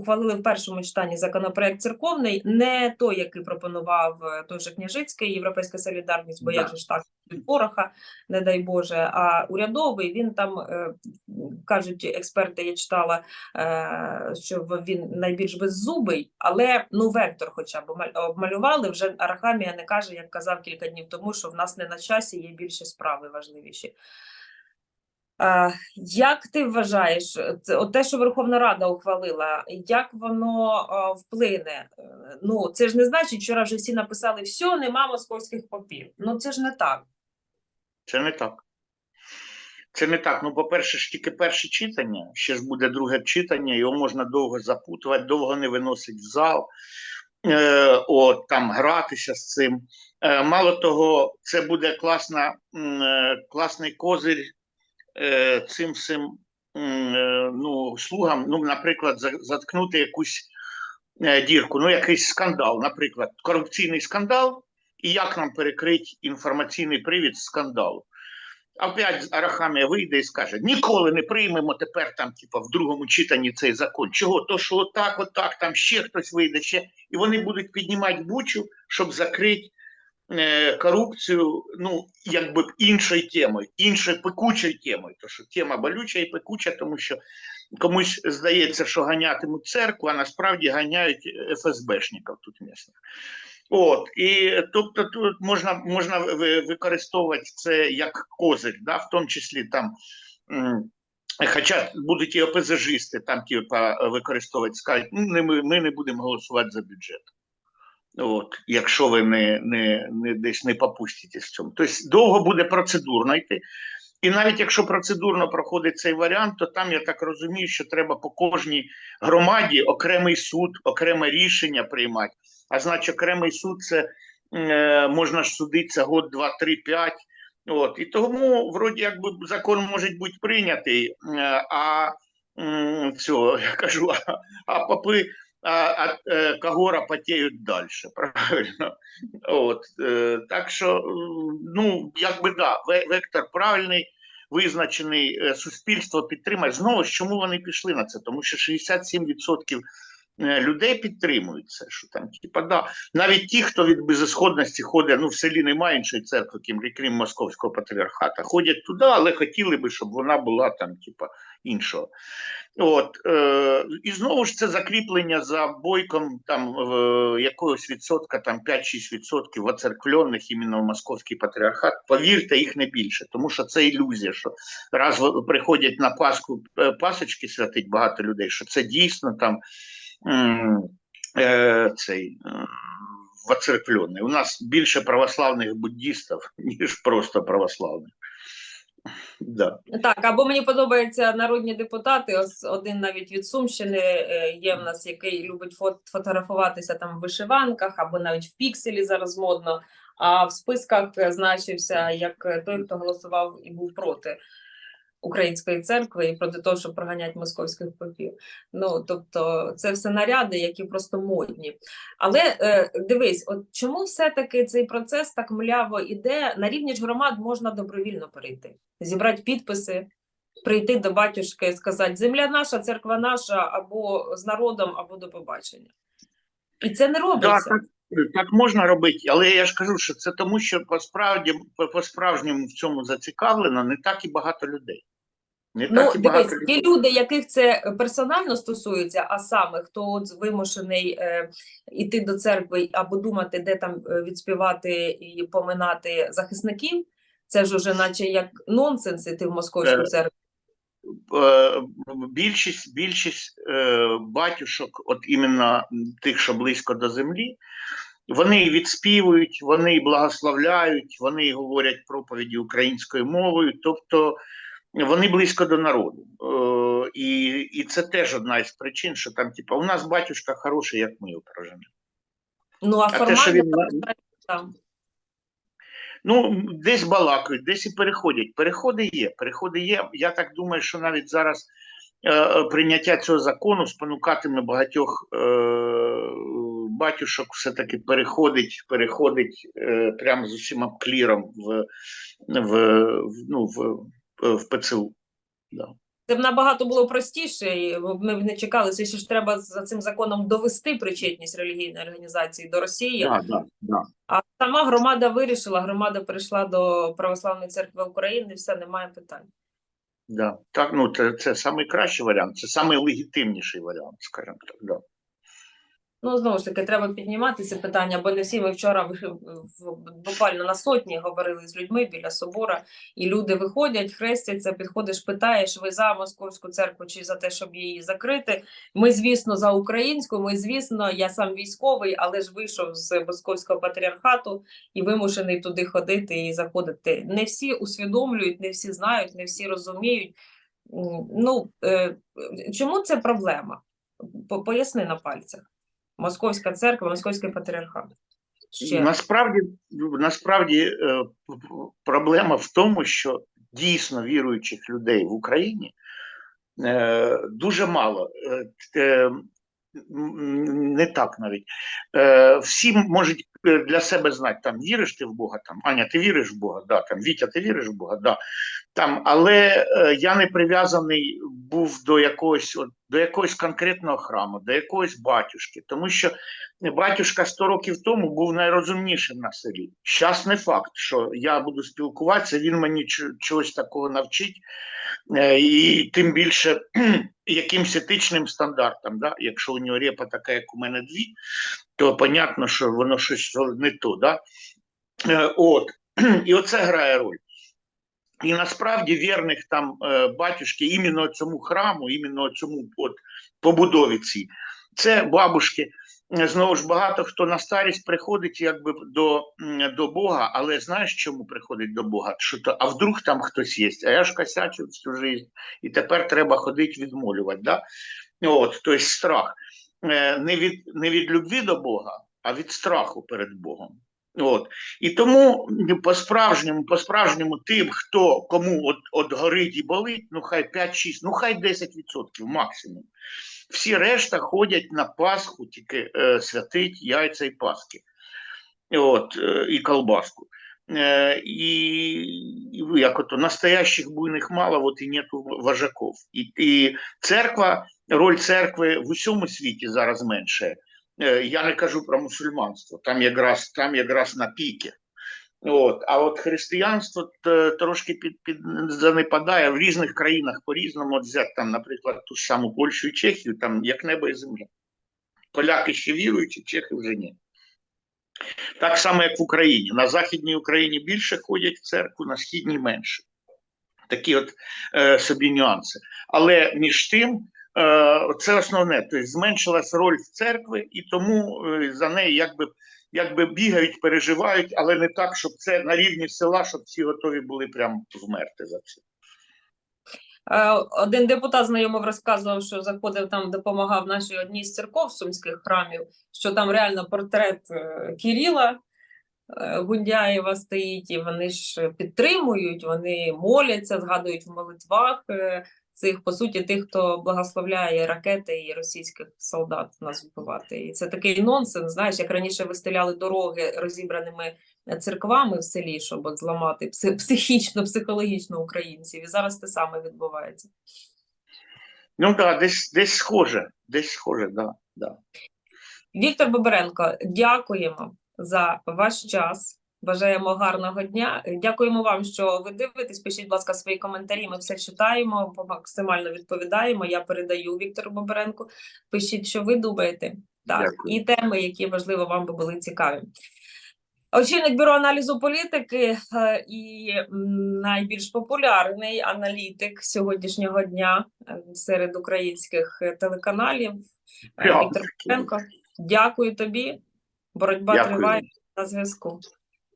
ухвалили в першому читанні законопроект церковний, не той, який пропонував е, той же Княжицький, Європейська солідарність, бо Да. як же ж так пороха, не дай Боже, а урядовий він там е, кажуть експерти, я читала, е, що він найбільш беззубий, але ну вектор, хоча б обмалювали. Вже Арахамія не каже, як казав кілька днів тому, що в нас не на часі є більші справи важливіші. Як ти вважаєш, те, що Верховна Рада ухвалила, як воно вплине? Ну це ж не значить, вчора вже всі написали все, нема московських попів. Ну це ж не так. Це не так. Це не так. Ну, по-перше, ж тільки перше читання, ще ж буде друге читання, його можна довго запутувати, довго не виносить в зал, е, от, там гратися з цим. Е, мало того, це буде класна, е, класний козир цим всім е, ну, слугам, ну, наприклад, заткнути якусь е, дірку, ну, якийсь скандал, наприклад, корупційний скандал, і як нам перекрити інформаційний привід скандалу. Опять Арахамія вийде і скаже: ніколи не приймемо тепер там, типа, в другому читанні цей закон. Чого? То що отак, отак, там ще хтось вийде, ще. І вони будуть піднімати бучу, щоб закрити е, корупцію, ну, якби іншою темою, іншою пекучою темою. То що тема болюча і пекуча, тому що комусь здається, що ганятимуть церкву, а насправді ганяють ФСБшників тут місних. От, і тобто тут можна, можна використовувати це як козир, да, в тому числі там. Хоча будуть і ОПЗЖисти там типа, використовувати, скажуть, ну, ми, ми не будемо голосувати за бюджет. От, якщо ви не, не, не десь не попуститесь в цьому. Тобто довго буде процедурно йти. І навіть якщо процедурно проходить цей варіант, то там я так розумію, що треба по кожній громаді окремий суд, окреме рішення приймати. А значить, окремий суд це е, можна ж судитися год, два, три, п'ять. От і тому, вроді, якби закон може бути прийнятий, е, а цього, я кажу, а, а попи а, а е, Кагора потіють далі. Правильно? От, е, так що, ну, якби да, ве- вектор правильний, визначений, суспільство підтримає. Знову чому вони пішли на це? Тому що 67% е, людей підтримують це. Що там, типа, да. Навіть ті, хто від безісходності ходить, ну в селі немає іншої церкви, крім, крім московського патріархата, ходять туди, але хотіли би, щоб вона була там, типа, іншого. От, е, і знову ж це закріплення за бойком там е, якогось відсотка, там 5-6 відсотків оцерквлених іменно в московський патріархат. Повірте, їх не більше, тому що це ілюзія, що раз приходять на Пасху е, пасочки святить багато людей, що це дійсно там е, цей. е, Воцерквлений. У нас більше православних буддістів, ніж просто православних. Да. Так, або мені подобаються народні депутати. Ось один навіть від Сумщини е, є в нас, який любить фот фотографуватися там в вишиванках, або навіть в пікселі зараз модно. А в списках е, значився як е, той, хто голосував і був проти української церкви і проти того, щоб проганяти московських попів. Ну тобто, це все наряди, які просто модні. Але е, дивись, от чому все-таки цей процес так мляво іде? На рівні ж громад можна добровільно перейти, зібрати підписи, прийти до батюшки і сказати: земля наша, церква наша, або з народом, або до побачення. І це не робиться. так. Так можна робити, але я ж кажу, що це тому, що по справді по справжньому в цьому зацікавлено не так і багато людей. Не Ну, так і багато дивись, людей. ті люди, яких це персонально стосується, а саме хто от вимушений е, іти до церкви або думати, де там е, відспівати і поминати захисників, це ж уже наче як нонсенс іти в московську Е, церкву. Е, більшість, більшість е, батюшок, от іменно тих, що близько до землі, вони відспівують, вони благословляють, вони говорять проповіді українською мовою, тобто вони близько до народу. Е, і, і це теж одна із причин, що там, типу, у нас батюшка хороший, як ми опорожені. Ну а А те, що формально він там Ну, десь балакають, десь і переходять. Переходи є. Переходи є. Я так думаю, що навіть зараз е, прийняття цього закону спонукатиме багатьох е, батюшок все-таки переходить, переходить е, прямо з усім кліром в, в, в, ну, в, в ПЦУ. Да. Це б набагато було простіше, і ми б не чекали. Це ще ж треба за цим законом довести причетність релігійної організації до Росії. Да, да, да. А сама громада вирішила, громада прийшла до Православної церкви України, все, немає питань. Да. Так, ну це, це найкращий варіант, це найлегітимніший варіант, скажімо так. Да. Ну, знову ж таки, треба піднімати це питання, бо не всі ми вчора буквально на сотні говорили з людьми біля собора, і люди виходять, хрестяться, підходиш, питаєш, ви за московську церкву чи за те, щоб її закрити. Ми, звісно, за українську. Ми, звісно, я сам військовий, але ж вийшов з московського патріархату і вимушений туди ходити і заходити. Не всі усвідомлюють, не всі знають, не всі розуміють. Ну е, чому це проблема? Поясни на пальцях. Московська церква, московський патріархат. Ще. Насправді, насправді е, проблема в тому, що дійсно віруючих людей в Україні е, дуже мало. Е, не так навіть. Всі можуть для себе знати, там віриш ти в Бога, там Аня, ти віриш в Бога, да, там Вітя, ти віриш в Бога, да. Там, але е, я не прив'язаний був до якогось, от, до якогось конкретного храму, до якогось батюшки, тому що батюшка 100 років тому був найрозумнішим на селі. Щас не факт, що я буду спілкуватися, він мені чо- чогось такого навчить, е, і тим більше якимсь етичним стандартам. Да? Якщо у нього репа така, як у мене дві, то понятно, що воно щось не то. Да? Е, От. І оце грає роль. І насправді вірних там е, батюшки іменно цьому храму, іменно цьому от, побудові цій, це бабушки. Е, Знову ж багато хто на старість приходить якби до, до Бога, але знаєш, чому приходить до Бога? Що то, а вдруг там хтось є? А я ж косячив всю життя, і тепер треба ходити відмолювати. Да? От, тобто страх. Е, Не від, не від любві до Бога, а від страху перед Богом. От. І тому по-справжньому, по-справжньому тим, хто кому от, от горить і болить, ну хай 5-6, ну хай 10% максимум. Всі решта ходять на Пасху, тільки е, святить яйця і Пасхи. От, е, і колбаску. Е, і, і як ото настоящих буйних мало, от і нету вожаков. І, і церква, роль церкви в усьому світі зараз менше. Е, Я не кажу про мусульманство, там якраз, там якраз на піки. От, а от християнство трошки під, під занепадає в різних країнах по-різному. От взяти там, наприклад, ту ж саму Польщу і Чехію, там як небо і земля. Поляки ще віруючі, чехи вже ні. Так само, як в Україні. На Західній Україні більше ходять в церкву, на східній менше. Такі от е, собі нюанси. Але між тим, це основне. Тобто зменшилась роль церкви, і тому е, за неї якби, якби бігають, переживають, але не так, щоб це на рівні села, щоб всі готові були прям вмерти за це. Е, Один депутат знайомий розказував, що заходив там, допомагав нашій одній з церков сумських храмів, що там реально портрет е, Кіріла е, Гундяєва стоїть, і вони ж підтримують, вони моляться, згадують в молитвах е, цих, по суті, тих, хто благословляє ракети і російських солдат нас вбивати. І це такий нонсенс, знаєш, як раніше вистеляли дороги розібраними церквами в селі, щоб от зламати психічно, психологічно українців. І зараз те саме відбувається. Ну так, да, десь, десь схоже, десь схоже, да, да. Віктор Боберенко, дякуємо за ваш час. Бажаємо гарного дня. Дякуємо вам, що ви дивитесь. Пишіть, будь ласка, свої коментарі. Ми все читаємо, максимально відповідаємо. Я передаю Віктору Боберенку. Пишіть, що ви думаєте. Так, Дякую. і теми, які можливо вам би були цікаві. Очільник бюро аналізу політики е, і найбільш популярний аналітик сьогоднішнього дня е, серед українських е, телеканалів е, Віктор таки. Дякую тобі. Боротьба Дякую. триває на зв'язку.